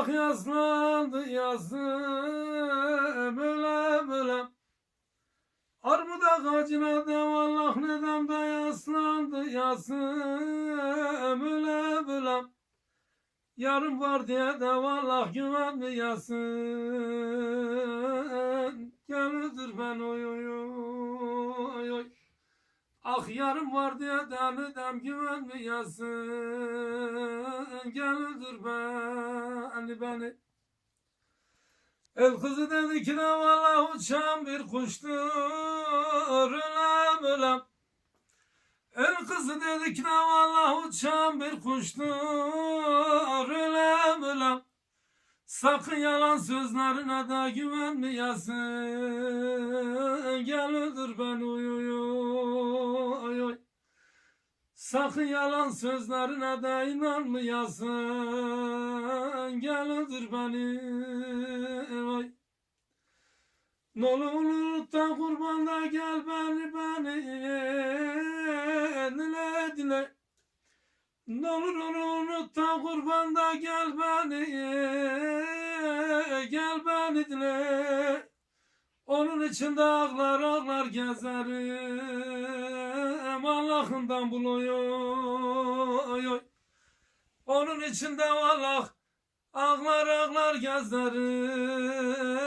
Allah yaslandı yazdı böyle böyle. Armuda ağacına da Allah neden de yaslandı yazdı böyle böyle. Yarın var diye de vallah güvenmeyesin. Gelidir ben oy oy oy oy. Ah yarın var diye de neden güvenmeyesin. Gelidir beni beni. El kızı dedi ki de valla uçan bir kuştur ölem ölem. El kızı dedi ki de valla uçan bir kuştur ölem ölem. Sakın yalan sözlerine de güvenmeyesin. Gel öldür beni oy oy oy oy. Sakın yalan sözlerine de inanmayasın. Gel öldür beni oy. Ne olur da kurban da gel beni beni dile dile. Ne olur kurban da gel beni gel beni dile. Onun içinde ağlar ağlar gezerim Allah'ından buluyor. Onun içinde Allah ağlar ağlar gezerim